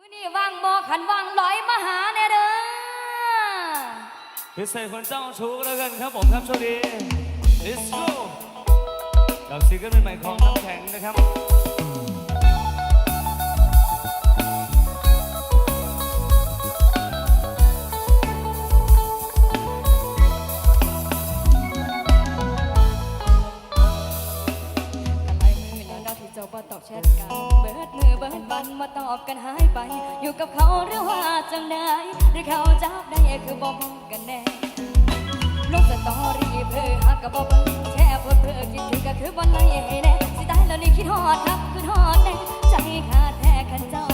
มื้อนี้ว่างบ่ขันว่างลอยมาหาแนเด้อพิเศษคนเจ้าชู้แล้วกันครับผมครับโชคดีด Let's go กับซิงเกิลใหม่ของน้ำแข็งนะครับ จ้าก็ตอบแชทกัน เบิดมือเบิดบันมาตอบกันหายไป อยู่กับเขาหรือว่าจังไดหรือเขาจับได้คือบอกกันแน่ลงสตอรี่เพื่อหากกับบอกแช่เพื่อเพื่อคิดถึงก็คือวันไหนให้แน่สิตายแล้วนี่คิดฮอดครับคือฮอดแน่ใจขาดแท้ขันเจ้า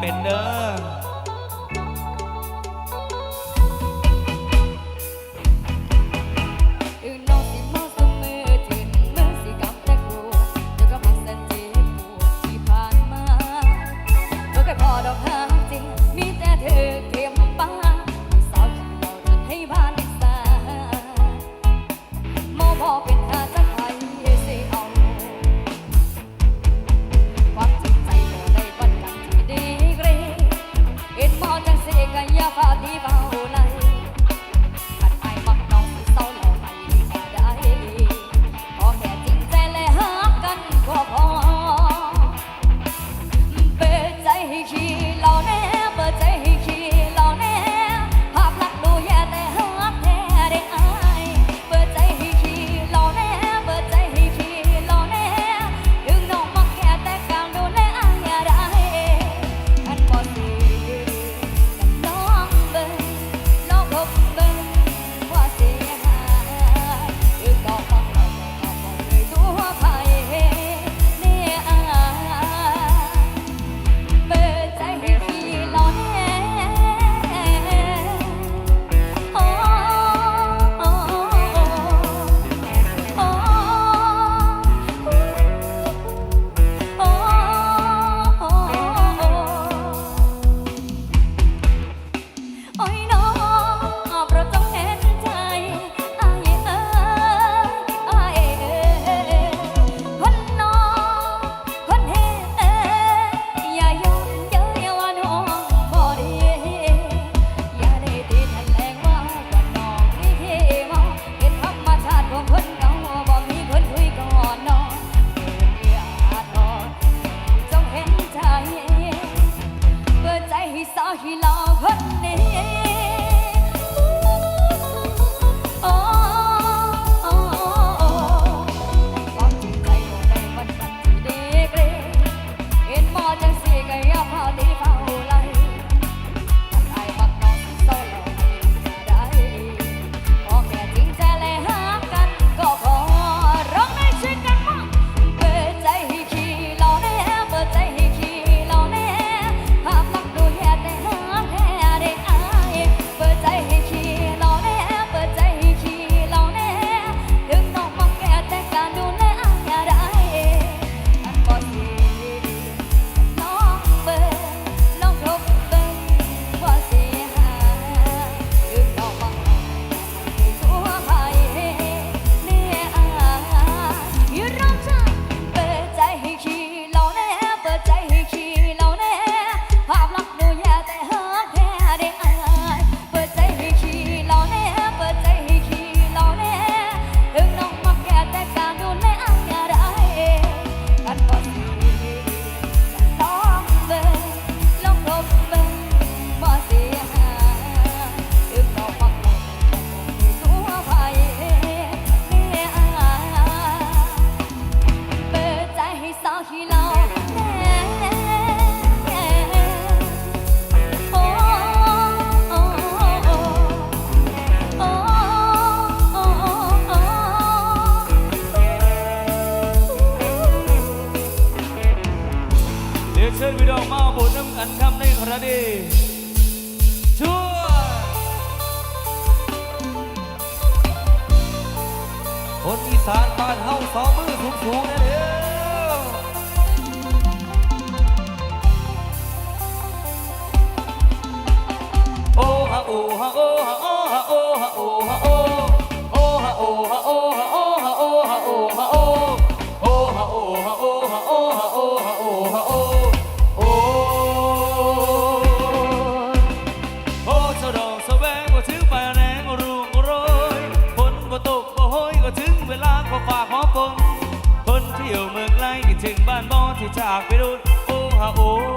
เป็นเด้อากไปรุ่นโอ้ฮาโอ้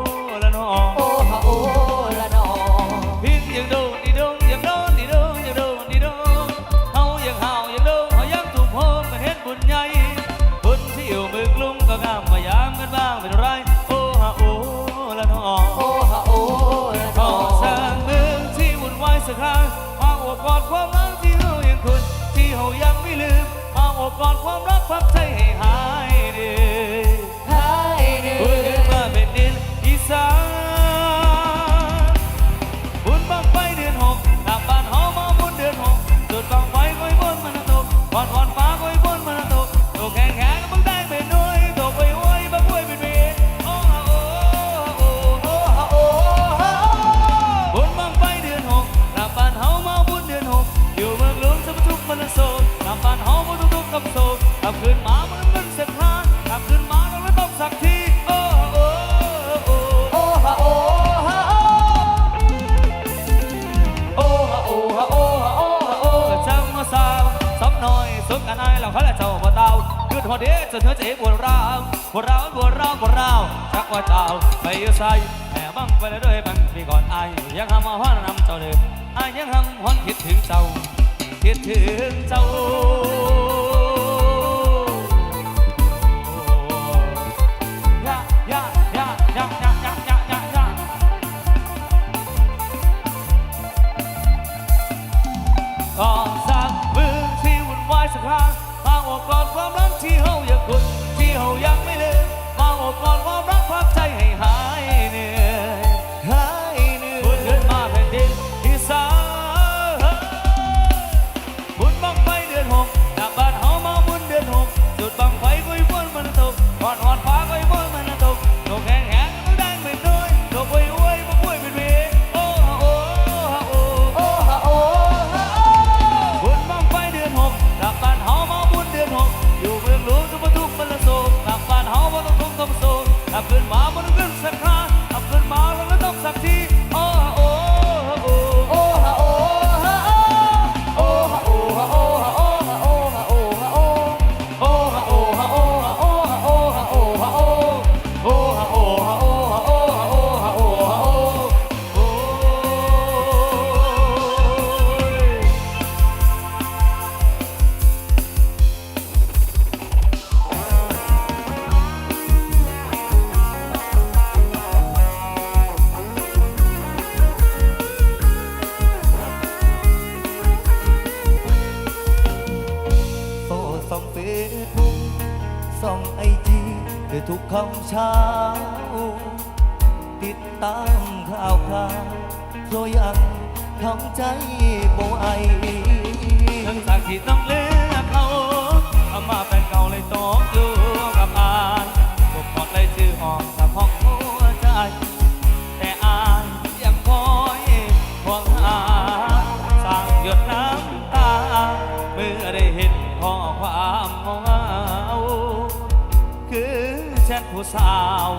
ไงเราเขาแหละเจ้าบ่เตาขึ้นหัวเดชจะเนื้อจะเห็นร้าวบวร้าวบวร้าวบวร้าวชักว่าเจ้าไปอยู่ใส่แม่บังไปเลยด้วยบังพี่ก่อนไอายังห้ามห้อนนำเจ้าเลยไอายังห้ามห้อนคิดถึงเจ้าคิดถึงเจ้า ความรักที่เฮาอยากกดที่เฮายังไม่เลิกมาอดกอดความ มื่อได้เห็นข้อความเงาคือเช่นผู้สาว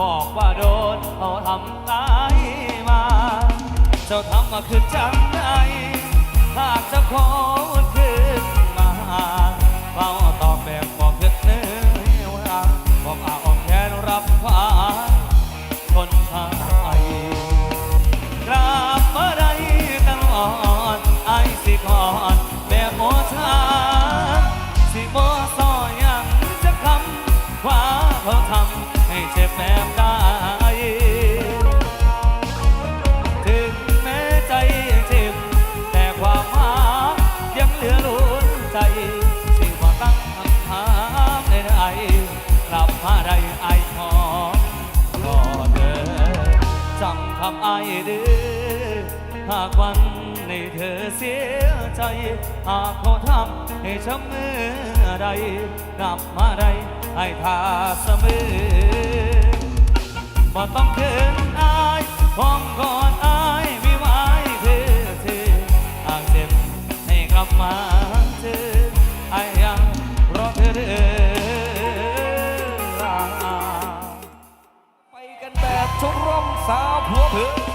บอกว่าโดนเขาทำร้ายมา เจ้าทำมาคือจำได้หากจะขอคืนมาเฝ้าตอบแบบบอกเพื่อนเงว่าบอกอาออกแทนรับความามอายเด้อหากวันในเธอเสียใจ หากขอทำให้ช้ำเมื่อใดกลับมาได้ให้ทาเสมอบ่ต้องเขินอายห้องก่อนอายไม่ไหวเธอเธอหากเจ็บให้กลับมา 撒婆婆。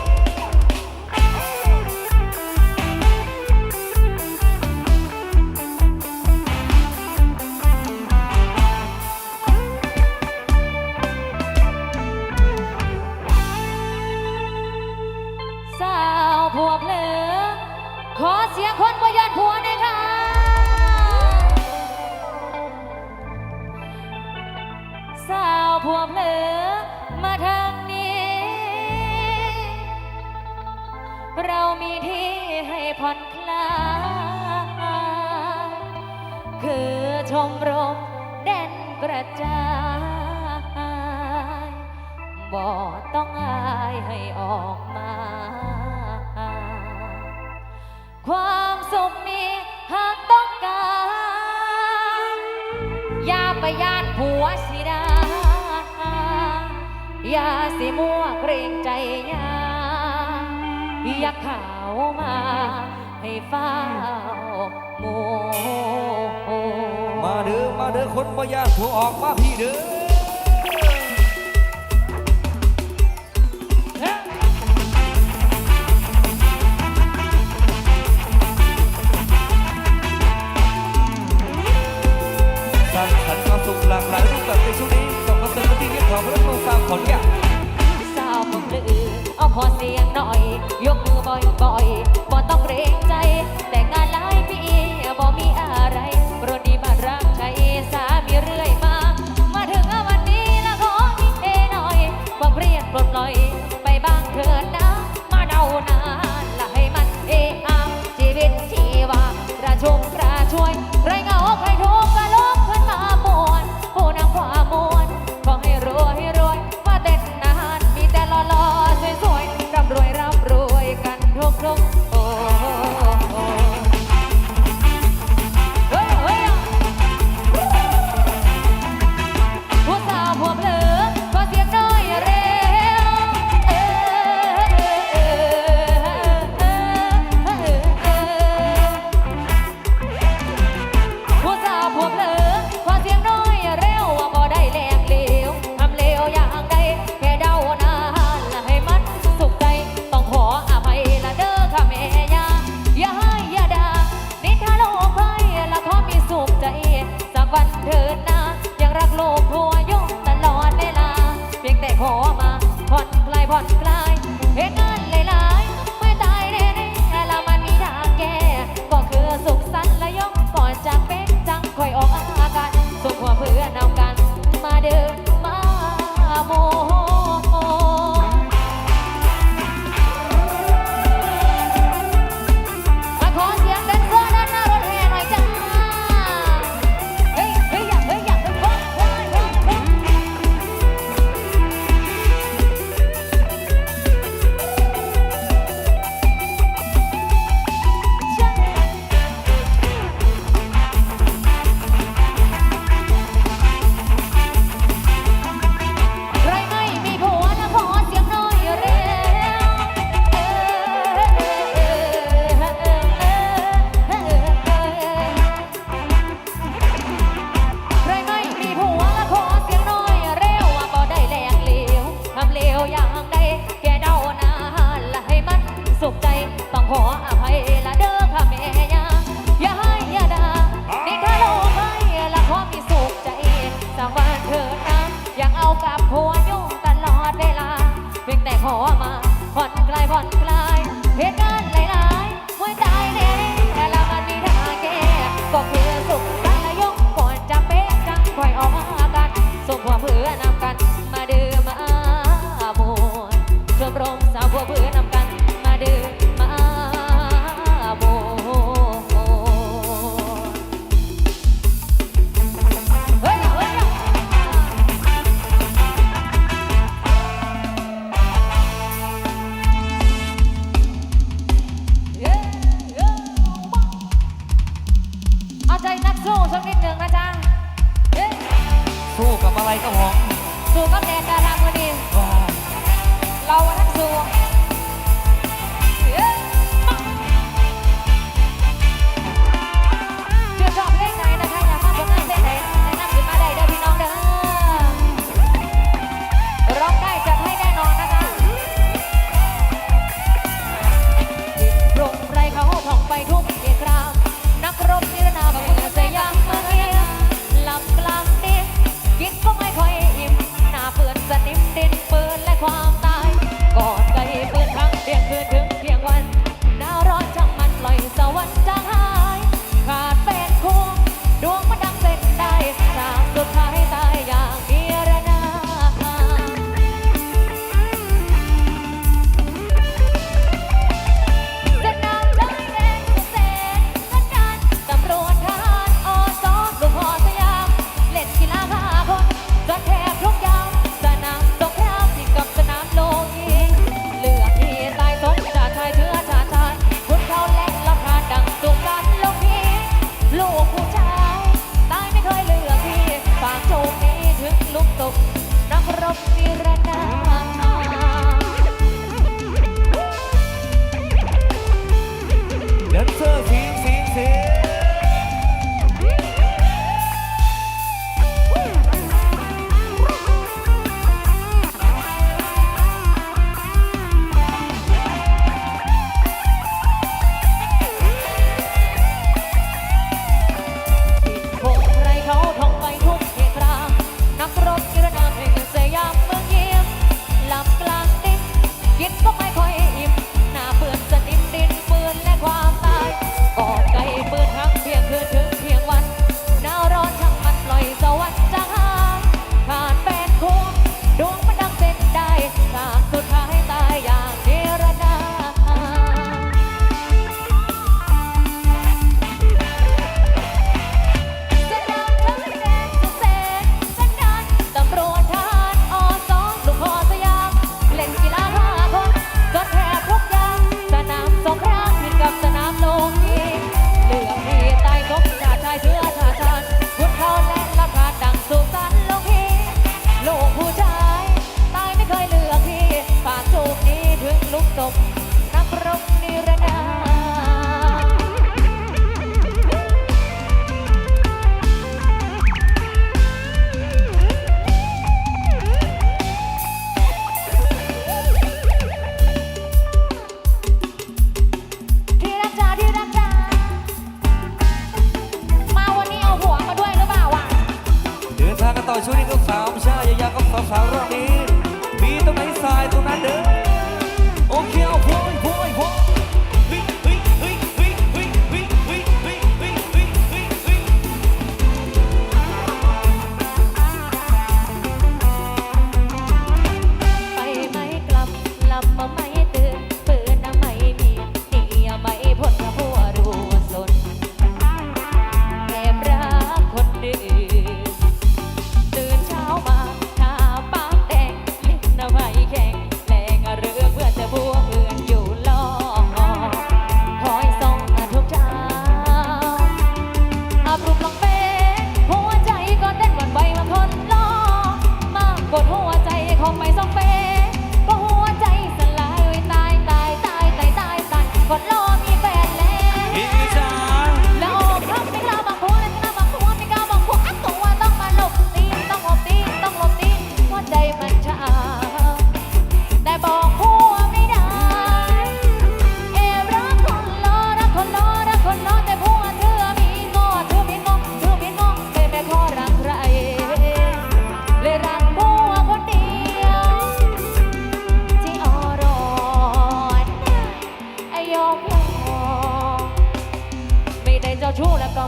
ผัวสิดาอย่าสิมัวเกรงใจยาอย่าข่าวมาให้ฟ้าโมมาเด้อมาเด้อคนบ่ยาผัวออกมาพี่เด้อ horses. สู้สักนิดหนึ่งนะจ๊ะสู้กับอะไรก็หองสู้กับแดดดาราคนนี้เราทั้งสู้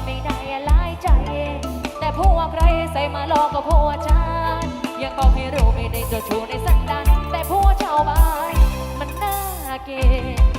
ไม่ได้อะไรใจ แต่ผัวใครใส่มาหลอกก็ผัวฉันยังบอกให้รู้ไม่ได้จะาชู้ในสักดันแต่ผัวชาวบ้านมันน่าเกลีย